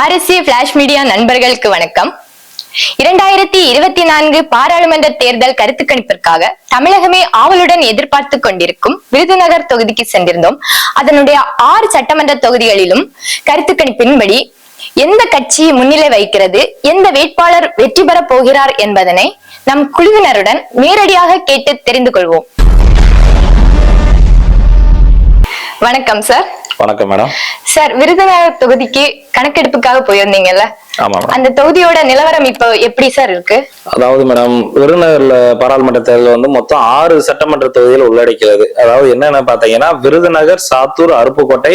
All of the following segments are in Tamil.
ஆர்எஸ்ஏ பிளாஷ் மீடியா நண்பர்களுக்கு வணக்கம். இரண்டாயிரத்தி இருபத்தி நான்கு பாராளுமன்ற தேர்தல் கருத்து கணிப்பிற்காக தமிழகமே ஆவலுடன் எதிர்பார்த்து கொண்டிருக்கும் விருதுநகர் தொகுதிக்கு சென்றிருந்தோம். அதனுடைய ஆறு சட்டமன்ற தொகுதிகளிலும் கருத்து கணிப்பின்படி எந்த கட்சி முன்னிலை வைக்கிறது எந்த வேட்பாளர் வெற்றி பெறப் போகிறார் என்பதனை நம் குழுவினருடன் நேரடியாக கேட்டு தெரிந்து கொள்வோம். வணக்கம் சார். வணக்கம் மேடம். சார் விருதுநகர் தொகுதிக்கு கணக்கெடுப்புக்காக போயிருந்தீங்கல்ல? அந்த தொகுதியோட நிலவரம் இப்போ எப்படி சார் இருக்கு? அதாவது மேடம் விருதுநகர்ல பாராளுமன்ற தேர்தல் வந்து மொத்தம் ஆறு சட்டமன்ற தொகுதிகள் உள்ளடக்கிறது அதாவது என்னென்ன பாத்தீங்கன்னா விருதுநகர் சாத்தூர் அருப்புக்கோட்டை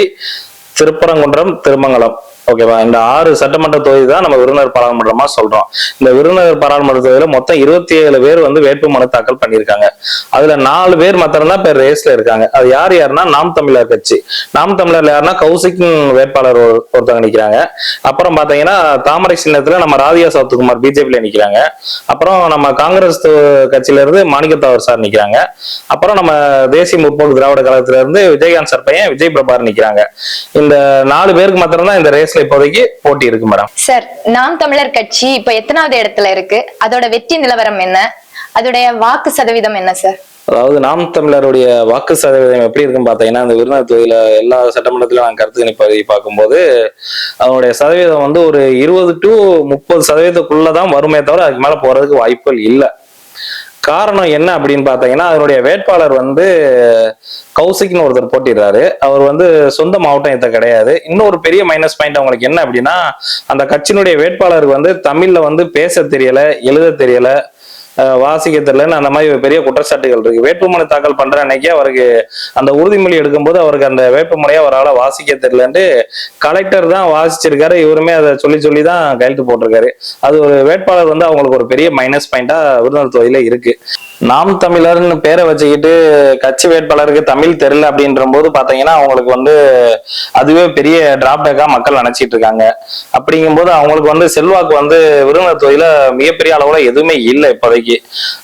திருப்பரங்குன்றம் திருமங்கலம். ஓகேவா இந்த ஆறு சட்டமன்ற தொகுதி தான் நம்ம விருதுநகர் பாராளுமன்றமா சொல்றோம். இந்த விருதுநகர் பாராளுமன்ற தொகுதியில மொத்தம் இருபத்தி ஏழு பேர் வந்து வேட்பு மனு தாக்கல் பண்ணியிருக்காங்க. அதுல நாலு பேர் மாத்திரம்தான் பேர் ரேஸ்ல இருக்காங்க. அது யார் யாருன்னா நாம் தமிழர் கட்சி. நாம் தமிழர்ல யாருன்னா கௌசிக் வேட்பாளர் ஒரு- ஒருத்தவங்க நிக்கிறாங்க. அப்புறம் பாத்தீங்கன்னா தாமரை சின்னத்துல நம்ம ராதியா சவுத்துக்குமார் பிஜேபியில நிக்கிறாங்க. அப்புறம் நம்ம காங்கிரஸ் கட்சியில இருந்து மாணிக்கத்தாவர் சார் நிக்கிறாங்க. அப்புறம் நம்ம தேசிய முற்போக்கு திராவிட கழகத்துல இருந்து விஜயகாந்த் சார் பையன் விஜய் பிரபார் நிக்கிறாங்க. இந்த நாலு பேருக்கு மாத்திரம்தான் இந்த ரேஸ் ரேஸ்ல இப்போதைக்கு போட்டி இருக்கு மேடம் சார் நாம் தமிழர் கட்சி இப்போ எத்தனாவது இடத்துல இருக்கு? அதோட வெற்றி நிலவரம் என்ன? அதோடைய வாக்கு சதவீதம் என்ன சார் அதாவது நாம் தமிழருடைய வாக்கு சதவீதம் எப்படி இருக்குன்னு பாத்தீங்கன்னா இந்த விருதுநகர் தொகுதியில எல்லா சட்டமன்றத்திலும் நான் கருத்து கணிப்பதை பார்க்கும்போது அதனுடைய சதவீதம் வந்து ஒரு இருபது டு முப்பது சதவீதத்துக்குள்ளதான் வருமே தவிர அதுக்கு மேல போறதுக்கு வாய்ப்புகள் இல்லை. காரணம் என்ன அப்படின்னு பாத்தீங்கன்னா அதனுடைய வேட்பாளர் வந்து கௌசிக்னு ஒருத்தர் போட்டிடுறாரு. அவர் வந்து சொந்த மாவட்டம் இத்த கிடையாது. இன்னொரு பெரிய மைனஸ் பாயிண்ட் அவங்களுக்கு என்ன அப்படின்னா அந்த கட்சியினுடைய வேட்பாளருக்கு வந்து தமிழ்ல வந்து பேச தெரியல எழுத தெரியல வாசிக்க தெரியலன்னு அந்த மாதிரி பெரிய குற்றச்சாட்டுகள் இருக்கு. வேட்புமனு தாக்கல் பண்ற அன்னைக்கு அவருக்கு அந்த உறுதிமொழி எடுக்கும்போது அவருக்கு அந்த வேட்புமனையை அவரால் வாசிக்க தெரியலன்ட்டு கலெக்டர் தான் வாசிச்சிருக்காரு. இவருமே அதை சொல்லி சொல்லி தான் கையெழுத்து போட்டிருக்காரு. அது ஒரு வேட்பாளர் வந்து அவங்களுக்கு ஒரு பெரிய மைனஸ் பாயிண்டா விருதுநகர் தொகுதியில இருக்கு. நாம் தமிழர்னு பேரை வச்சுக்கிட்டு கட்சி வேட்பாளருக்கு தமிழ் தெரியல அப்படின்ற போது பாத்தீங்கன்னா அவங்களுக்கு வந்து அதுவே பெரிய டிராபேக்கா மக்கள் நினைச்சிட்டு இருக்காங்க. அப்படிங்கும்போது அவங்களுக்கு வந்து செல்வாக்கு வந்து விருதுநகர் தொகுதியில மிகப்பெரிய அளவுல எதுவுமே இல்லை இப்போதைக்கு.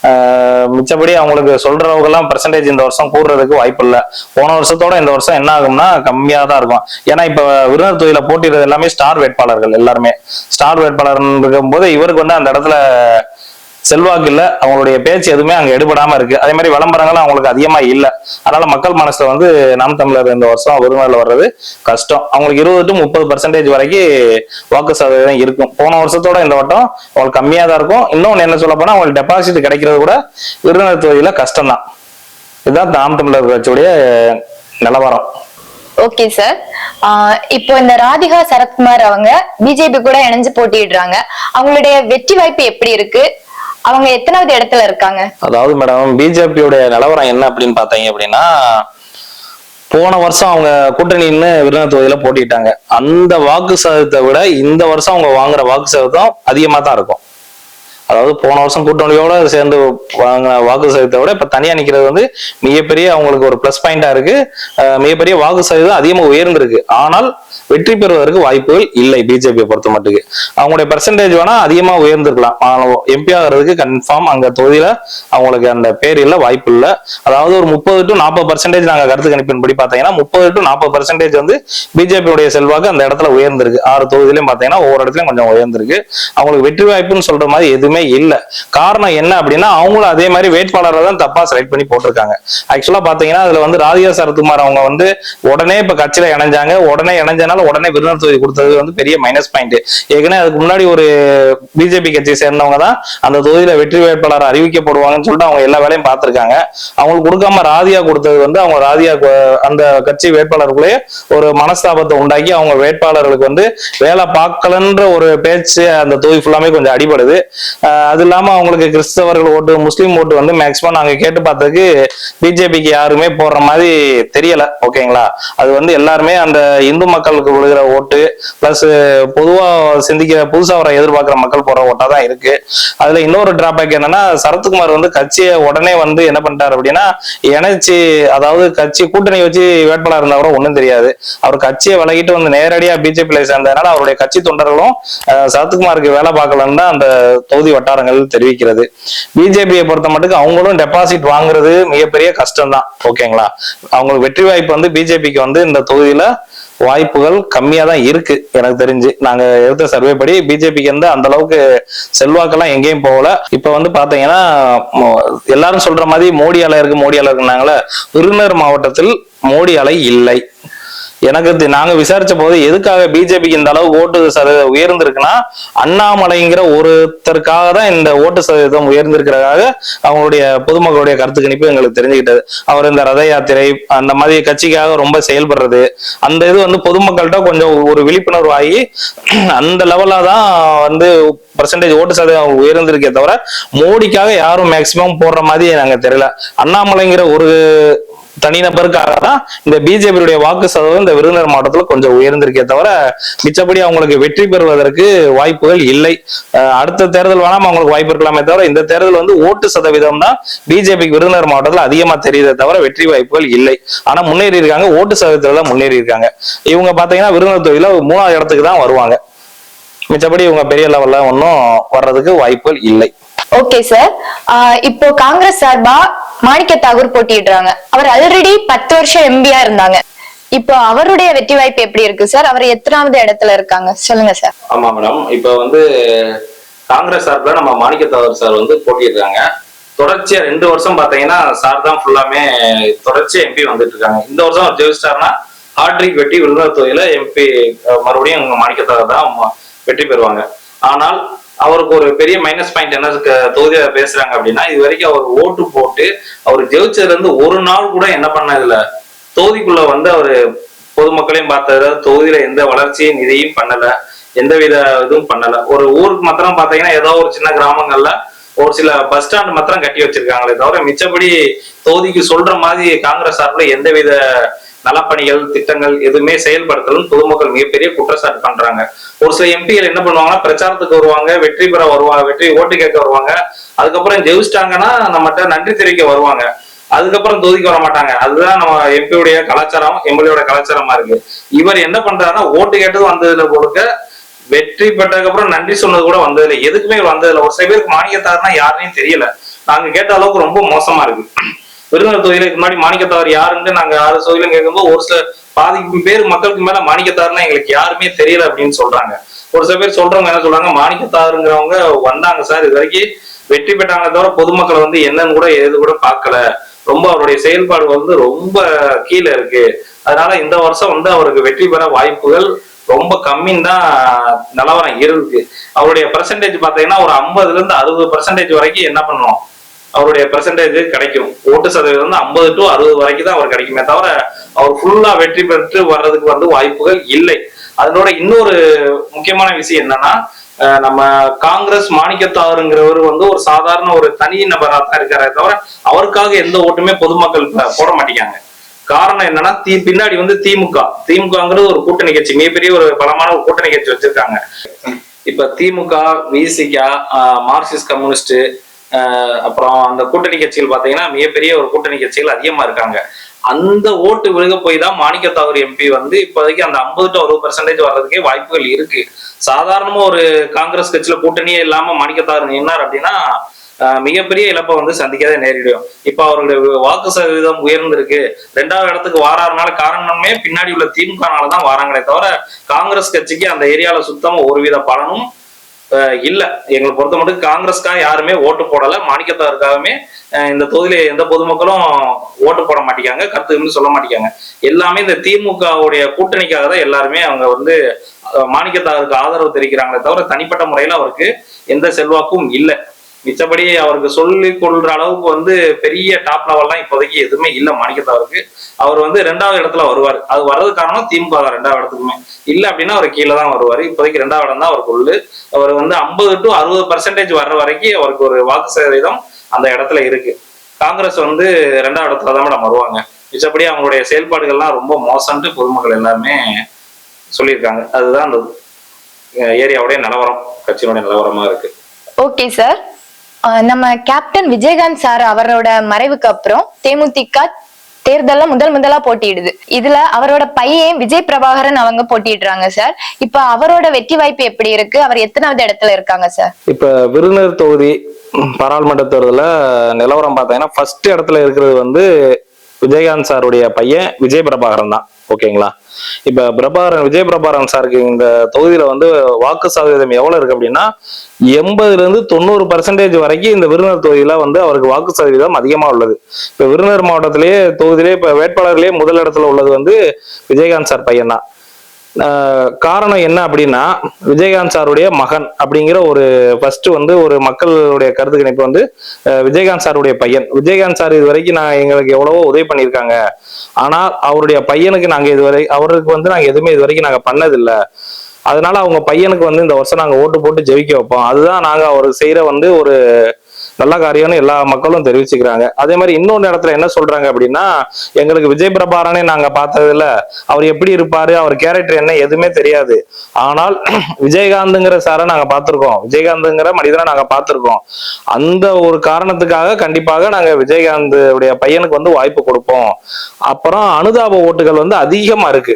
ஆஹ் மிச்சபடி அவங்களுக்கு சொல்றவங்க எல்லாம் பெர்சன்டேஜ் இந்த வருஷம் கூடுறதுக்கு வாய்ப்பு இல்லை போன வருஷத்தோட இந்த வருஷம் என்ன ஆகும்னா கம்மியா தான் இருக்கும். ஏன்னா இப்ப விருதுநகர் தொகுதியில போட்டிடுறது எல்லாமே ஸ்டார் வேட்பாளர்கள் எல்லாருமே. ஸ்டார் வேட்பாளர் இருக்கும்போது இவருக்கு வந்து அந்த இடத்துல செல்வாக்கு இல்லை அவங்களுடைய பேச்சு எதுவுமே அங்க எடுபடாமல் இருக்கு. அதே மாதிரி விளம்பரங்களும் அவங்களுக்கு அதிகமா இல்லை. அதனால மக்கள் மனசுல வந்து நாம் தமிழர் இந்த வருஷம் விருதுநகர்ல வர்றது கஷ்டம். அவங்களுக்கு இருபது டு முப்பது பர்சன்டேஜ் வரைக்கும் வாக்கு சதவீதம் இருக்கும். போன வருஷத்தோட இந்த வட்டம் அவங்களுக்கு கம்மியாக தான் இருக்கும். இன்னொன்று என்ன சொல்ல போனால் அவங்களுக்கு டெபாசிட் கிடைக்கிறது கூட விருதுநகர் தொகுதியில் கஷ்டம் தான் இதுதான் நாம் தமிழர் கட்சியுடைய நிலவரம். ஓகே சார் இப்போ இந்த ராதிகா சரத்குமார் அவங்க பிஜேபி கூட இணைஞ்சு போட்டியிடுறாங்க. அவங்களுடைய வெற்றி வாய்ப்பு எப்படி இருக்கு? அவங்க எத்தனாவது இடத்துல இருக்காங்க? அதாவது மேடம் பிஜேபியோட நிலவரம் என்ன அப்படின்னு பாத்தீங்க அப்படின்னா போன வருஷம் அவங்க கூட்டணின்னு விருதுநகர் தொகுதியில போட்டிட்டாங்க அந்த வாக்கு சதவீதத்தை விட இந்த வருஷம் அவங்க வாங்குற வாக்கு சதவீதம் அதிகமா தான் இருக்கும். அதாவது போன வருஷம் கூட்டணியோட சேர்ந்து வாங்கின வாக்கு சதவீதத்தை விட இப்ப தனியா நிக்கிறது வந்து மிகப்பெரிய அவங்களுக்கு ஒரு ப்ளஸ் பாயிண்டா இருக்கு. மிகப்பெரிய வாக்கு சதவீதம் அதிகமா உயர்ந்திருக்கு. ஆனால் வெற்றி பெறுவதற்கு வாய்ப்புகள் இல்லை. பிஜேபியை பொறுத்த மட்டுக்கு. அவங்களுடைய பெர்சன்டேஜ் வேணா அதிகமா உயர்ந்திருக்கலாம். எம்பி ஆகிறதுக்கு கன்ஃபார்ம் அங்க தொகுதியில அவங்களுக்கு அந்த பேர் இல்ல வாய்ப்பு இல்ல. அதாவது ஒரு முப்பது டு நாற்பது பர்சன்டேஜ் நாங்க கருத்து கணிப்பின்படி பாத்தீங்கன்னா முப்பது டு நாற்பது பர்சன்டேஜ் வந்து பிஜேபியுடைய செல்வாக்கு அந்த இடத்துல உயர்ந்திருக்கு. ஆறு தொகுதியிலும் பாத்தீங்கன்னா ஒவ்வொரு இடத்துலயும் கொஞ்சம் உயர்ந்திருக்கு. அவங்களுக்கு வெற்றி வாய்ப்புன்னு சொல்ற மாதிரி எதுவுமே இல்ல. காரணம் என்ன அப்படின்னா அவங்களும் அதே மாதிரி வேட்பாளரை தான் தப்பா செலக்ட் பண்ணி போட்டிருக்காங்க. ஆக்சுவலா பாத்தீங்கன்னா அதுல வந்து ராதிகா சரத்குமார் அவங்க வந்து உடனே இப்ப கட்சியில இணைஞ்சாங்க. உடனே இணைஞ்சனால உடனே விருதுநகர் தொகுதி கொடுத்தது வந்து பெரிய மைனஸ் பாயிண்ட் ஏற்கனவே அதுக்கு முன்னாடி ஒரு பிஜேபி கட்சியை சேர்ந்தவங்க தான் அந்த தொகுதியில வெற்றி வேட்பாளர் அறிவிக்கப்படுவாங்கன்னு சொல்லிட்டு அவங்க எல்லா வேலையும் பார்த்திருக்காங்க. அவங்களுக்கு கொடுக்காம ராதியா கொடுத்தது வந்து அவங்க ராதியா அந்த கட்சி வேட்பாளருக்குள்ளேயே ஒரு மனஸ்தாபத்தை உண்டாக்கி அவங்க வேட்பாளர்களுக்கு வந்து வேலை பார்க்கலன்ற ஒரு பேச்சு அந்த தொகுதி ஃபுல்லாமே கொஞ்சம் அடிபடுது. அது இல்லாம அவங்களுக்கு கிறிஸ்தவர்கள் ஓட்டு முஸ்லீம் ஓட்டு வந்து மேக்சிமம் நாங்க கேட்டு பார்த்ததுக்கு பிஜேபிக்கு யாருமே போடுற மாதிரி தெரியல. ஓகேங்களா அது வந்து எல்லாருமே அந்த இந்து மக்கள் மக்களுக்கு விழுகிற ஓட்டு பிளஸ் பொதுவா சிந்திக்கிற புதுசா வர எதிர்பார்க்கிற மக்கள் போடுற ஓட்டா தான் இருக்கு. அதுல இன்னொரு டிராபேக் என்னன்னா சரத்குமார் வந்து கட்சியை உடனே வந்து என்ன பண்ணிட்டாரு அப்படின்னா இணைச்சு அதாவது கட்சி கூட்டணி வச்சு வேட்பாளர் இருந்தா கூட ஒன்றும் தெரியாது. அவர் கட்சியை விலகிட்டு வந்து நேரடியா பிஜேபியில சேர்ந்ததுனால அவருடைய கட்சி தொண்டர்களும் சரத்குமாருக்கு வேலை பார்க்கலன்னு தான் அந்த தொகுதி வட்டாரங்கள் தெரிவிக்கிறது. பிஜேபியை பொறுத்த மட்டுக்கு அவங்களும் டெபாசிட் வாங்குறது மிகப்பெரிய கஷ்டம் தான் ஓகேங்களா? அவங்களுக்கு வெற்றி வாய்ப்பு வந்து பிஜேபிக்கு வந்து இந்த தொகுதியில வாய்ப்புகள் கம்மியா தான் இருக்கு எனக்கு தெரிஞ்சு. நாங்க எடுத்த சர்வே படி பிஜேபிக்கு வந்து அந்த அளவுக்கு செல்வாக்கெல்லாம் எங்கேயும் போகல. இப்ப வந்து பாத்தீங்கன்னா எல்லாரும் சொல்ற மாதிரி மோடி அலை இருக்கு மோடி அலை இருக்குனாங்களே விருதுநகர் மாவட்டத்தில் மோடி அலை இல்லை. எனக்கு தெ- நாங்க விசாரிச்ச போது எதுக்காக பிஜேபிக்கு இந்த அளவுக்கு ஓட்டு சதவீதம் உயர்ந்திருக்குன்னா அண்ணாமலைங்கிற ஒருத்தருக்காக தான் இந்த ஓட்டு சதவீதம் உயர்ந்திருக்கிறதாக அவங்களுடைய பொதுமக்களுடைய கருத்து கணிப்பு எங்களுக்கு தெரிஞ்சுக்கிட்டது. அவர் இந்த ரத யாத்திரை அந்த மாதிரி கட்சிக்காக ரொம்ப செயல்படுறது அந்த இது வந்து பொதுமக்கள்கிட்ட கொஞ்சம் ஒரு விழிப்புணர்வு ஆகி அந்த லெவல்ல தான் வந்து பர்சன்டேஜ் ஓட்டு சதவீதம் உயர்ந்திருக்கே தவிர மோடிக்காக யாரும் மேக்சிமம் போடுற மாதிரி நாங்க தெரியல. அண்ணாமலைங்கிற ஒரு தனிநபருக்காக தான் இந்த பிஜேபியுடைய வாக்கு சதவீதம் இந்த விருதுநகர் மாவட்டத்தில் கொஞ்சம் உயர்ந்திருக்கே தவிர மிச்சப்படி அவங்களுக்கு வெற்றி பெறுவதற்கு வாய்ப்புகள் இல்லை. அடுத்த தேர்தல் வேணாம் அவங்களுக்கு வாய்ப்பு இருக்கலாமே தவிர இந்த தேர்தல் வந்து ஓட்டு சதவீதம் தான் பிஜேபிக்கு விருதுநகர் மாவட்டத்தில் அதிகமா தெரியுதே தவிர வெற்றி வாய்ப்புகள் இல்லை. ஆனா முன்னேறி இருக்காங்க ஓட்டு சதவீதத்தில் தான் முன்னேறி இருக்காங்க இவங்க பாத்தீங்கன்னா விருதுநகர் தொகுதியில மூணாவது இடத்துக்கு தான் வருவாங்க. மிச்சப்படி இவங்க பெரிய லெவல்ல ஒன்றும் வர்றதுக்கு வாய்ப்புகள் இல்லை. ஓகே சார் இப்போ காங்கிரஸ் சார்பா மாணிக்க தாகூர் போட்டியிடுறாங்க. அவர் ஆல்ரெடி பத்து வருஷம் எம்பியா இருந்தாங்க. இப்போ அவருடைய வெற்றி வாய்ப்பு எப்படி இருக்கு சார் அவர் எத்தனாவது இடத்துல இருக்காங்க? சொல்லுங்க சார் ஆமா மேடம் இப்போ வந்து காங்கிரஸ் சார்பில் நம்ம மாணிக்க தாகூர் சார் வந்து போட்டியிருக்காங்க தொடர்ச்சியா ரெண்டு வருஷம் பாத்தீங்கன்னா சார் தான் ஃபுல்லாமே தொடர்ச்சியா எம்பி வந்துட்டு இருக்காங்க. இந்த வருஷம் அவர் ஜெயிச்சிட்டாருன்னா ஹாட்ரிக் வெட்டி விருதுநகர் தொகுதியில எம்பி மறுபடியும் மாணிக்க தாகூர் தான் வெற்றி பெறுவாங்க. ஆனால் அவருக்கு ஒரு பெரிய மைனஸ் பாயிண்ட் என்ன க- தொகுதியில பேசுறாங்க அப்படின்னா இது வரைக்கும் அவர் ஓட்டு போட்டு அவர் ஜெயிச்சதுல இருந்து ஒரு நாள் கூட என்ன பண்ணதில்ல. தொகுதிக்குள்ள வந்து அவரு பொதுமக்களையும் பார்த்தது தொகுதியில எந்த வளர்ச்சியும் இதையும் பண்ணல. எந்தவித இதுவும் பண்ணல. ஒரு ஊருக்கு மாத்திரம் பாத்தீங்கன்னா ஏதோ ஒரு சின்ன கிராமங்கள்ல ஒரு சில பஸ் ஸ்டாண்ட் மாத்திரம் கட்டி வச்சிருக்காங்களே தவிர மிச்சப்படி தொகுதிக்கு சொல்ற மாதிரி காங்கிரஸ் சார்பில் எந்தவித நலப்பணிகள் திட்டங்கள் எதுவுமே செயல்படுத்தலும் பொதுமக்கள் மிகப்பெரிய குற்றச்சாட்டு பண்றாங்க. ஒரு சில எம்பிகள் என்ன பண்ணுவாங்கன்னா பிரச்சாரத்துக்கு வருவாங்க வெற்றி பெற வருவாங்க வெற்றி ஓட்டு கேட்க வருவாங்க. அதுக்கப்புறம் ஜெயிச்சிட்டாங்கன்னா நம்மகிட்ட நன்றி தெரிவிக்க வருவாங்க. அதுக்கப்புறம் தொகுதிக்கு வர மாட்டாங்க. அதுதான் நம்ம எம்பியுடைய கலாச்சாரம் எம்எல்ஏட கலாச்சாரமா இருக்கு. இவர் என்ன பண்றாருன்னா ஓட்டு கேட்டது வந்ததுல கொடுக்க வெற்றி பெற்றதுக்கு அப்புறம் நன்றி சொன்னது கூட வந்ததில்லை. எதுக்குமே வந்ததில்லை. ஒரு சில பேருக்கு மானியத்தாருன்னா யாருன்னு தெரியல. நாங்க கேட்ட அளவுக்கு ரொம்ப மோசமா இருக்கு. விருதுநகர் தொகுதியிலுக்கு முன்னாடி மாணிக்கத்தார் யாருன்னு நாங்க ஆறு தொகுதியிலும் கேட்கும்போது ஒரு சில பாதி பேர் மக்களுக்கு மேல மாணிக்கத்தாருன்னா எங்களுக்கு யாருமே தெரியல அப்படின்னு சொல்றாங்க. ஒரு சில பேர் சொல்றவங்க என்ன சொல்றாங்க மாணிக்கத்தாருங்கிறவங்க வந்தாங்க சார். இது வரைக்கும் வெற்றி பெற்றாங்க தவிர பொதுமக்களை வந்து என்னன்னு கூட எது கூட பார்க்கல. ரொம்ப அவருடைய செயல்பாடு வந்து ரொம்ப கீழே இருக்கு. அதனால இந்த வருஷம் வந்து அவருக்கு வெற்றி பெற வாய்ப்புகள் ரொம்ப கம்மின்னு தான் நிலவரம் இருக்கு. அவருடைய பர்சன்டேஜ் பார்த்தீங்கன்னா ஒரு ஐம்பதுல இருந்து அறுபது பர்சன்டேஜ் வரைக்கும் என்ன பண்ணுவோம் அவருடைய பெர்சன்டேஜ் கிடைக்கும். ஓட்டு சதவீதம் வந்து ஐம்பது டு அறுபது வரைக்கும் தான் அவர் கிடைக்குமே தவிர அவர் ஃபுல்லா வெற்றி பெற்று வர்றதுக்கு வந்து வாய்ப்புகள் இல்லை. அதனோட இன்னொரு முக்கியமான விஷயம் என்னன்னா நம்ம காங்கிரஸ் மாணிக்கத்தாருங்கிறவர் வந்து ஒரு சாதாரண ஒரு தனி நபரா தான் இருக்காரே தவிர அவருக்காக எந்த ஓட்டுமே பொதுமக்கள் போட மாட்டேங்காங்க. காரணம் என்னன்னா தி பின்னாடி வந்து திமுக. திமுகங்கிறது ஒரு கூட்டணி கட்சி மிகப்பெரிய ஒரு பலமான ஒரு கூட்டணி கட்சி வச்சிருக்காங்க. இப்ப திமுக விசிகா மார்க்சிஸ்ட் கம்யூனிஸ்ட் அப்புறம் அந்த கூட்டணி கட்சிகள் பார்த்தீங்கன்னா மிகப்பெரிய ஒரு கூட்டணி கட்சிகள் அதிகமா இருக்காங்க. அந்த ஓட்டு விழுக போய் தான் மாணிக்கத்தாவூர் எம்பி வந்து இப்போதைக்கு அந்த ஐம்பது டு அறுபது பெர்சன்டேஜ் வர்றதுக்கே வாய்ப்புகள் இருக்கு. சாதாரணமா ஒரு காங்கிரஸ் கட்சியில கூட்டணியே இல்லாம மாணிக்கத்தாவூர் நின்னார் அப்படின்னா மிகப்பெரிய இழப்பை வந்து சந்திக்கவே நேரிடும். இப்ப அவருடைய வாக்கு சதவீதம் உயர்ந்திருக்கு. ரெண்டாவது இடத்துக்கு வாராருனால காரணமே பின்னாடி உள்ள திமுகனால தான் வாராங்களே தவிர காங்கிரஸ் கட்சிக்கு அந்த ஏரியால சுத்தமா ஒருவித பலனும் இல்ல. எங்களை பொறுத்த மட்டும் காங்கிரஸ்க்காக யாருமே ஓட்டு போடல. மாணிக்கத்தாருக்காகவே இந்த தொகுதியில எந்த பொதுமக்களும் ஓட்டு போட மாட்டேங்காங்க கருத்துன்னு சொல்ல மாட்டேங்காங்க எல்லாமே இந்த திமுகவுடைய கூட்டணிக்காக தான் எல்லாருமே அவங்க வந்து மாணிக்கத்தாருக்கு ஆதரவு தெரிவிக்கிறாங்களே தவிர தனிப்பட்ட முறையில அவருக்கு எந்த செல்வாக்கும் இல்லை. மிச்சபடி அவருக்கு சொல்லிக் கொள்ற அளவுக்கு வந்து பெரிய டாப் லெவல்லாம் இப்போதைக்கு எதுவுமே இல்லை மாணிக்கத்தாருக்கு அவர் வந்து ரெண்டாவது இடத்துல வருவார். அது வர்றது காரணம் திமுக தான் ரெண்டாவது இடத்துக்குமே. இல்லை அப்படின்னா அவர் கீழே தான் வருவார். இப்போதைக்கு ரெண்டாவது இடம் தான் அவருக்கு உள்ளு அவர் வந்து ஐம்பது டு அறுபது பர்சன்டேஜ் வர்ற வரைக்கும் அவருக்கு ஒரு வாக்கு சதவீதம் அந்த இடத்துல இருக்கு. காங்கிரஸ் வந்து ரெண்டாவது இடத்துல தான் மேடம் வருவாங்க. மிச்சபடி அவங்களுடைய செயல்பாடுகள்லாம் ரொம்ப மோசம்ட்டு பொதுமக்கள் எல்லாருமே சொல்லியிருக்காங்க. அதுதான் அந்த ஏரியாவுடைய நிலவரம் கட்சியினுடைய நிலவரமா இருக்கு. Okay sir. நம்ம கேப்டன் விஜயகாந்த் சார் அவரோட மறைவுக்கு அப்புறம் தேமுதிக தேர்தல்ல முதல் முதலா போட்டியிடுது. இதுல அவரோட பையன் விஜய் பிரபாகரன் அவங்க போட்டியிடுறாங்க சார் இப்ப அவரோட வெற்றி வாய்ப்பு எப்படி இருக்கு? அவர் எத்தனாவது இடத்துல இருக்காங்க சார் இப்ப விருதுநகர் தொகுதி பாராளுமன்ற தேர்தலில் நிலவரம் பார்த்தீங்கன்னா ஃபர்ஸ்ட் இடத்துல இருக்கிறது வந்து விஜயகாந்த் சாருடைய பையன் விஜய் பிரபாகரன் தான். ஓகேங்களா? இப்ப பிரபாகரன் விஜய் பிரபாகரன் சாருக்கு இந்த தொகுதியில வந்து வாக்கு சதவீதம் எவ்வளவு இருக்கு அப்படின்னா எண்பதுல இருந்து தொண்ணூறு பர்சன்டேஜ் வரைக்கும் இந்த விருதுநகர் தொகுதியில வந்து அவருக்கு வாக்கு சதவீதம் அதிகமா உள்ளது. இப்ப விருதுநகர் மாவட்டத்திலேயே தொகுதியிலே இப்ப வேட்பாளர்களே முதல் இடத்துல உள்ளது வந்து விஜயகாந்த் சார் பையன் தான். காரணம் என்ன அப்படின்னா விஜயகாந்த் சாருடைய மகன் அப்படிங்கிற ஒரு ஃபர்ஸ்ட் வந்து ஒரு மக்களுடைய கருத்து கணிப்பு வந்து விஜயகாந்த் சாருடைய பையன். விஜயகாந்த் சார் இது வரைக்கும் நான் எங்களுக்கு எவ்வளவோ உதவி பண்ணியிருக்காங்க. ஆனால் அவருடைய பையனுக்கு நாங்கள் இதுவரை அவருக்கு வந்து நாங்கள் எதுவுமே இது வரைக்கும் நாங்கள் பண்ணதில்லை. அதனால அவங்க பையனுக்கு வந்து இந்த வருஷம் நாங்கள் ஓட்டு போட்டு ஜெயிக்க வைப்போம். அதுதான் நாங்கள் அவருக்கு செய்கிற வந்து ஒரு நல்ல காரியம்னு எல்லா மக்களும் தெரிவிச்சுக்கிறாங்க. அதே மாதிரி இன்னொரு இடத்துல என்ன சொல்றாங்க அப்படின்னா எங்களுக்கு விஜய் பிரபாரனே நாங்க பார்த்ததில்ல. அவர் எப்படி இருப்பாரு அவர் கேரக்டர் என்ன எதுவுமே தெரியாது. ஆனால் விஜயகாந்துங்கிற சாரை நாங்க பார்த்திருக்கோம். விஜயகாந்துங்கிற மனிதனை நாங்க பார்த்திருக்கோம். அந்த ஒரு காரணத்துக்காக கண்டிப்பாக நாங்க விஜயகாந்த் உடைய பையனுக்கு வந்து வாய்ப்பு கொடுப்போம். அப்புறம் அனுதாப ஓட்டுகள் வந்து அதிகமா இருக்கு.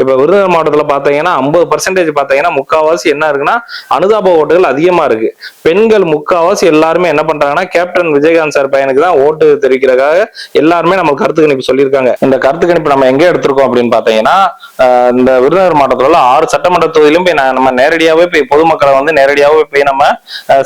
இப்ப விருதுநகர் மாவட்டத்துல பாத்தீங்கன்னா ஐம்பது பர்சன்டேஜ் பாத்தீங்கன்னா முக்காவாசி என்ன இருக்குன்னா அனுதாப ஓட்டுகள் அதிகமா இருக்கு. பெண்கள் முக்காவாசி எல்லாருமே என்ன பண்றாங்கன்னா கேப்டன் விஜயகாந்த் சார் பையனுக்கு தான் ஓட்டு தெரிவிக்கிறதுக்காக எல்லாருமே நம்ம கருத்து கணிப்பு சொல்லியிருக்காங்க. இந்த கருத்து கணிப்பு நம்ம எங்க எடுத்திருக்கோம் அப்படின்னு பாத்தீங்கன்னா இந்த விருதுநகர் மாவட்டத்துல உள்ள ஆறு சட்டமன்ற தொகுதியிலும் போய் நம்ம நேரடியாவே போய் பொதுமக்களை வந்து நேரடியாவே போய் நம்ம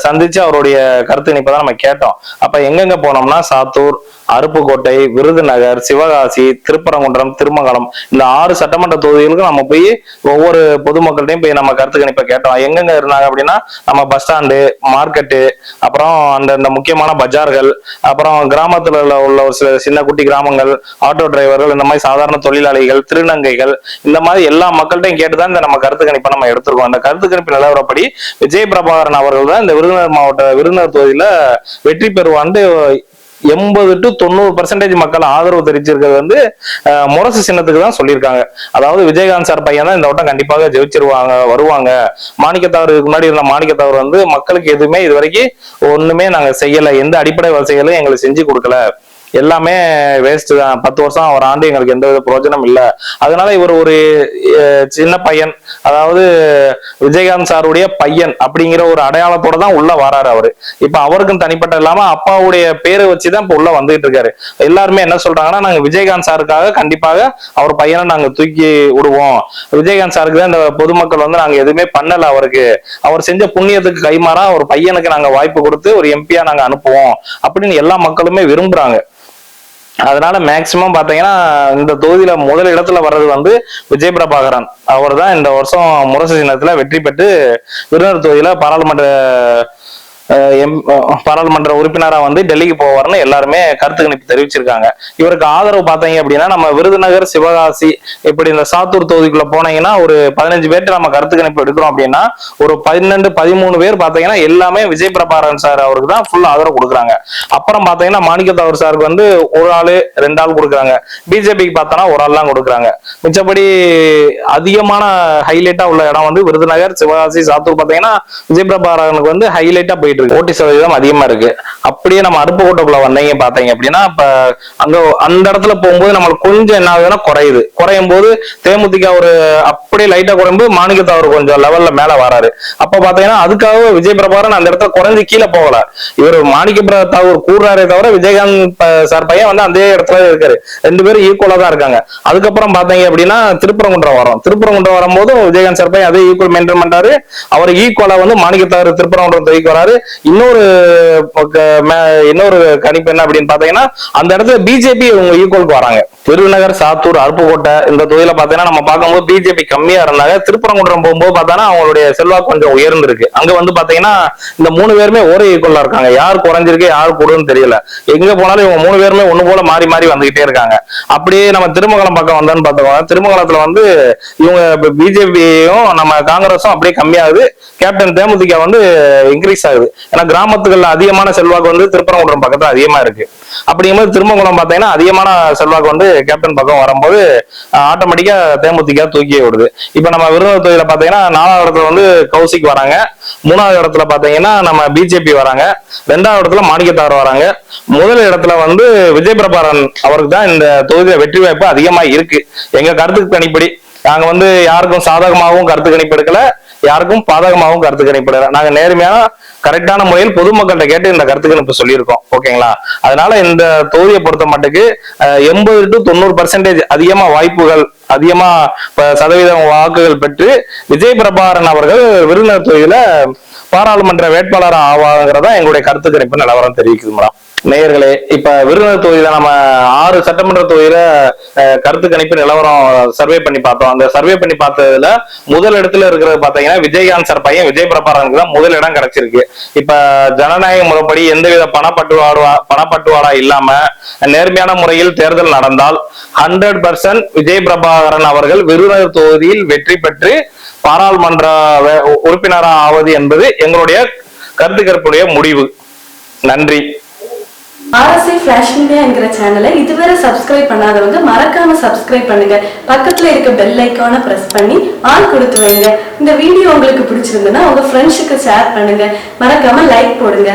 சந்திச்சு அவருடைய கருத்து கணிப்பை தான் நம்ம கேட்டோம். அப்ப எங்கெங்க போனோம்னா சாத்தூர் அருப்புக்கோட்டை விருதுநகர் சிவகாசி திருப்பரங்குன்றம் திருமங்கலம் இந்த ஆறு சட்டமன்ற தொகுதிகளுக்கும் நம்ம போய் ஒவ்வொரு பொதுமக்கள்கிட்டையும் போய் நம்ம கருத்து கணிப்பை கேட்டோம் எங்கெங்க இருந்தாங்க அப்படின்னா நம்ம பஸ் ஸ்டாண்டு மார்க்கெட்டு அப்புறம் அந்த இந்த முக்கியமான பஜார்கள் அப்புறம் கிராமத்துல உள்ள ஒரு சில சின்ன குட்டி கிராமங்கள் ஆட்டோ டிரைவர்கள் இந்த மாதிரி சாதாரண தொழிலாளிகள் திருநங்கைகள் இந்த மாதிரி எல்லா மக்கள்கிட்டையும் கேட்டுதான் இந்த நம்ம கருத்து கணிப்பை நம்ம எடுத்திருக்கோம். அந்த கருத்து கணிப்பு நிலவரப்படி விஜய் பிரபாகரன் அவர்கள் தான் இந்த விருதுநகர் மாவட்ட விருதுநகர் தொகுதியில வெற்றி பெறுவான்னு எண்பது டு தொண்ணூறு பர்சன்டேஜ் மக்கள் ஆதரவு தெரிவிச்சிருக்கிறது வந்து முரசு சின்னத்துக்கு தான் சொல்லியிருக்காங்க. அதாவது விஜயகாந்த் சார் பையன் தான் இந்த வட்டம் கண்டிப்பாக ஜெயிச்சிருவாங்க வருவாங்க. மாணிக்கத்தவர் இதுக்கு முன்னாடி இருந்த மாணிக்கத்தவர் வந்து மக்களுக்கு எதுவுமே இது வரைக்கும் ஒண்ணுமே நாங்க செய்யல எந்த அடிப்படை வசதிகளும் எங்களுக்கு செஞ்சு கொடுக்கல. எல்லாமே வேஸ்ட் தான். பத்து வருஷம் ஒரு ஆண்டு எங்களுக்கு எந்த வித பிரயோஜனம் இல்ல. அதனால இவர் ஒரு அஹ், சின்ன பையன். அதாவது விஜயகாந்த் சாருடைய பையன் அப்படிங்கிற ஒரு அடையாளத்தோட தான் உள்ள வராரு அவரு. இப்ப அவருக்கும் தனிப்பட்ட இல்லாம அப்பாவுடைய பேரை வச்சுதான் இப்ப உள்ள வந்துகிட்டு இருக்காரு. எல்லாருமே என்ன சொல்றாங்கன்னா நாங்க விஜயகாந்த் சாருக்காக கண்டிப்பாக அவர் பையனை நாங்க தூக்கி விடுவோம். விஜயகாந்த் சாருக்கு தான் இந்த பொதுமக்கள் வந்து நாங்க எதுவுமே பண்ணல அவருக்கு. அவர் செஞ்ச புண்ணியத்துக்கு கைமாறா ஒரு பையனுக்கு நாங்க வாய்ப்பு கொடுத்து ஒரு எம்பியா நாங்க அனுப்புவோம் அப்படின்னு எல்லா மக்களுமே விரும்புறாங்க. அதனால மேக்சிமம் பாத்தீங்கன்னா இந்த தொகுதியில முதல் இடத்துல வர்றது வந்து விஜய் பிரபாகரன். அவர் தான் இந்த வருஷம் முரசு சின்னத்துல வெற்றி பெற்று விருதுநகர் தொகுதியில பாராளுமன்ற எம் பாராளுமன்ற உறுப்பினரா வந்து டெல்லிக்கு போவார்னு எல்லாருமே கருத்து கணிப்பு தெரிவிச்சிருக்காங்க. இவருக்கு ஆதரவு பார்த்தீங்க அப்படின்னா நம்ம விருதுநகர் சிவகாசி இப்படி இந்த சாத்தூர் தொகுதிக்குள்ள போனீங்கன்னா ஒரு பதினஞ்சு பேர்ட்டு நம்ம கருத்து கணிப்பு எடுக்கிறோம் அப்படின்னா ஒரு பன்னெண்டு பதிமூணு பேர் பாத்தீங்கன்னா எல்லாமே விஜய் பிரபாரன் சார் அவருக்கு தான் ஃபுல் ஆதரவு கொடுக்குறாங்க. அப்புறம் பாத்தீங்கன்னா மாணிக்கத்தவர் சாருக்கு வந்து ஒரு ஆளு ரெண்டு ஆள் கொடுக்குறாங்க. பிஜேபிக்கு பார்த்தோன்னா ஒரு ஆள் தான் கொடுக்குறாங்க. மிச்சப்படி அதிகமான ஹைலைட்டா உள்ள இடம் வந்து விருதுநகர் சிவகாசி சாத்தூர் பாத்தீங்கன்னா விஜய் பிரபாரனுக்கு வந்து ஹைலைட்டா போயிட்டு இருக்கு ஓட்டி சதவீதம் அதிகமா இருக்கு. அப்படியே நம்ம அருப்புக்கோட்டைக்குள்ள வந்தீங்க பாத்தீங்க அப்படின்னா இப்ப அங்க அந்த இடத்துல போகும்போது நம்மளுக்கு கொஞ்சம் என்ன ஆகுதுன்னா குறையுது. குறையும் போது தேமுதிக ஒரு அப்படியே லைட்டா குறையும்போது மாணிக்கத்தவர் கொஞ்சம் லெவல்ல மேல வராரு. அப்ப பாத்தீங்கன்னா அதுக்காக விஜய் பிரபாகரன் அந்த இடத்துல குறைஞ்சு கீழே போகல. இவர் மாணிக்க பிரதாவர் கூடுறாரே தவிர விஜயகாந்த் சார் பையன் வந்து அதே இடத்துல இருக்காரு. ரெண்டு பேரும் ஈக்குவலா தான் இருக்காங்க. அதுக்கப்புறம் பாத்தீங்க அப்படின்னா திருப்பரங்குன்றம் வரும். திருப்பரங்குன்றம் வரும்போது விஜயகாந்த் சார் பையன் அதே ஈக்குவல் மெயின்டைன் பண்றாரு அவர் ஈக்குவலா வந்து மாணிக்கத்தவர் திருப்பரங்குன்றம் தூக்கி வராரு. இன்னொரு பக்க- மே- இன்னொரு கணிப்பு என்ன அப்படின்னு பாத்தீங்கன்னா அந்த இடத்துல பிஜேபி இவங்க ஈக்குவலுக்கு வராங்க. திருநகர் சாத்தூர் அருப்புக்கோட்டை இந்த தொகுதியில பாத்தீங்கன்னா நம்ம பார்க்கும்போது பிஜேபி கம்மியா இருந்தாங்க. திருப்பரங்குன்றம் போகும்போது பார்த்தோன்னா அவங்களுடைய செல்வாக்கு கொஞ்சம் உயர்ந்திருக்கு. அங்க வந்து பாத்தீங்கன்னா இந்த மூணு பேருமே ஒரே ஈக்குவலா இருக்காங்க. யார் குறைஞ்சிருக்கு யார் கூடுன்னு தெரியல. எங்க போனாலும் இவங்க மூணு பேருமே ஒண்ணு போல மாறி மாறி வந்துகிட்டே இருக்காங்க. அப்படியே நம்ம திருமங்கலம் பக்கம் வந்தோம்னு பார்த்தோம் திருமங்கலத்துல வந்து இவங்க பிஜேபியும் நம்ம காங்கிரஸும் அப்படியே கம்மியாகுது. கேப்டன் தேமுதிக வந்து இன்க்ரீஸ் ஆகுது. ஏன்னா கிராமத்துகள்ல அதிகமான செல்வாக்கு வந்து திருப்பரங்குன்றம் பக்கத்துல அதிகமா இருக்கு. அப்படிங்கும்போது திருமங்குளம் பார்த்தீங்கன்னா அதிகமான செல்வாக்கு வந்து கேப்டன் பக்கம் வரும்போது ஆட்டோமேட்டிக்கா தேமுதிக தூக்கி விடுது. இப்ப நம்ம விருதுநகர் தொகுதியில பாத்தீங்கன்னா நாலாவது இடத்துல வந்து கௌசிக் வராங்க. மூணாவது இடத்துல பாத்தீங்கன்னா நம்ம பிஜேபி வராங்க. ரெண்டாவது இடத்துல மாணிக்கத்தார் வராங்க. முதல் இடத்துல வந்து விஜய் பிரபாரன் அவருக்கு தான் இந்த தொகுதியில வெற்றி வாய்ப்பு அதிகமா இருக்கு. எங்க கருத்துக்கு தனிப்படி நாங்க வந்து யாருக்கும் சாதகமாகவும் கருத்து கணிப்பு எடுக்கல யாருக்கும் பாதகமாகவும் கருத்து கணிப்பு எடுக்கல. நாங்க நேர்மையான கரெக்டான முறையில் பொதுமக்கள்கிட்ட கேட்டு இந்த கருத்துக்கள் இப்ப சொல்லியிருக்கோம். ஓகேங்களா? அதனால இந்த தொகுதியை பொறுத்த மட்டுக்கு எண்பது டு தொண்ணூறு பர்சன்டேஜ் அதிகமா வாய்ப்புகள் அதிகமா சதவீதம் வாக்குகள் பெற்று விஜய் பிரபாகரன் அவர்கள் விருதுநகர் தொகுதியில பாராளுமன்ற வேட்பாளர் ஆவாங்கிறதா எங்களுடைய கருத்து கணிப்பு நிலவரம் தெரிவிக்குது மேடம். நேயர்களே இப்ப விருதுநகர் தொகுதியில நம்ம ஆறு சட்டமன்ற தொகுதியில கருத்து கணிப்பு நிலவரம் சர்வே பண்ணி பார்த்தோம். அந்த சர்வே பண்ணி பார்த்ததுல முதல் இடத்துல இருக்கிறது பாத்தீங்கன்னா விஜயகாந்த் சார் பையன் விஜய் பிரபாரனுக்கு தான் முதல் இடம் கிடைச்சிருக்கு. இப்ப ஜனநாயக முறைப்படி எந்தவித பணப்பட்டுவாடுவா பணப்பட்டுவாடா இல்லாம நேர்மையான முறையில் தேர்தல் நடந்தால் ஹண்ட்ரட் பர்சன்ட் விஜய் பிரபாகரன் அவர்கள் விருதுநகர் தொகுதியில் வெற்றி பெற்று பாராளுமன்ற உறுப்பினராக ஆவது என்பது எங்களுடைய கருத்து கற்புடைய முடிவு. நன்றி. ஆர்எஸ்ஐ ஃபிளாஷ் மீடியா என்கிற சேனலை இதுவரை சப்ஸ்கிரைப் பண்ணாதவங்க மறக்காம சப்ஸ்கிரைப் பண்ணுங்க. பக்கத்துல இருக்க பெல் ஐக்கானை பிரஸ் பண்ணி ஆள் கொடுத்து வைங்க. இந்த வீடியோ உங்களுக்கு பிடிச்சிருந்ததுன்னா உங்க ஃப்ரெண்ட்ஸுக்கு ஷேர் பண்ணுங்க. மறக்காம லைக் போடுங்க.